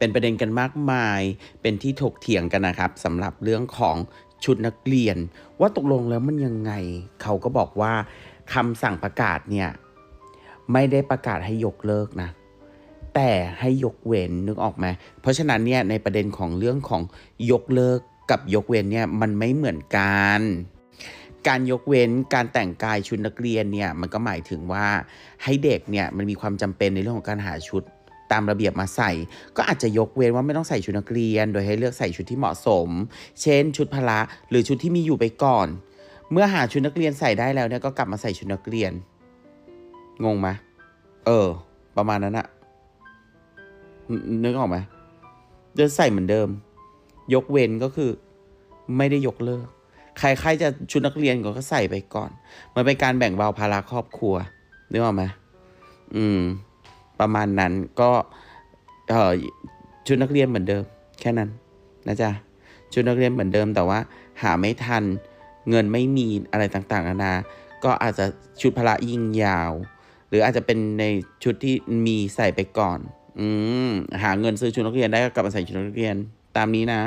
เป็นประเด็นกันมากมาย เป็นที่ถกเถียงกันนะครับสำหรับเรื่องของชุดนักเรียน ว่าตกลงแล้วมันยังไง เขาก็บอกว่าคำสั่งประกาศเนี่ยไม่ได้ประกาศให้ยกเลิกนะ แต่ให้ยกเว้นนึกออกไหมเพราะฉะนั้นเนี่ยในประเด็นของเรื่องของยกเลิกกับยกเว้นเนี่ยมันไม่เหมือนกัน การยกเว้นการแต่งกายชุดนักเรียนเนี่ยมันก็หมายถึงว่าให้เด็กเนี่ยมันมีความจำเป็นในเรื่องของการหาชุด ตามระเบียบมาใส่ ก็อาจจะยกเว้นว่าไม่ต้องใส่ชุดนักเรียน โดยให้เลือกใส่ชุดที่เหมาะสม เช่น ชุดพละหรือชุดที่มีอยู่ไปก่อน เมื่อหาชุดนักเรียนใส่ได้แล้วเนี่ยก็กลับมาใส่ชุดนักเรียน งงไหมเออ ประมาณนั้นอะนึกออกไหมจะใส่เหมือนเดิม ยกเว้นก็คือ ไม่ได้ยกเลิก ใครใครจะชุดนักเรียนก็ก็ใส่ไปก่อน มันเป็นการแบ่งเบาภาระครอบครัวนึกออกไหมอืม ประมาณนั้นก็ชุดนักเรียนเหมือนเดิม แค่นั้นนะจ๊ะชุดนักเรียนเหมือนเดิมแต่ว่า หาไม่ทันเงินไม่มีอะไรต่างๆนานา ก็อาจจะชุดพละยิ่งยาว หรืออาจจะเป็นในชุดที่มีใส่ไปก่อน อืมหาเงินซื้อชุดนักเรียนได้ก็กลับมาใส่ชุดนักเรียนตามนี้นะ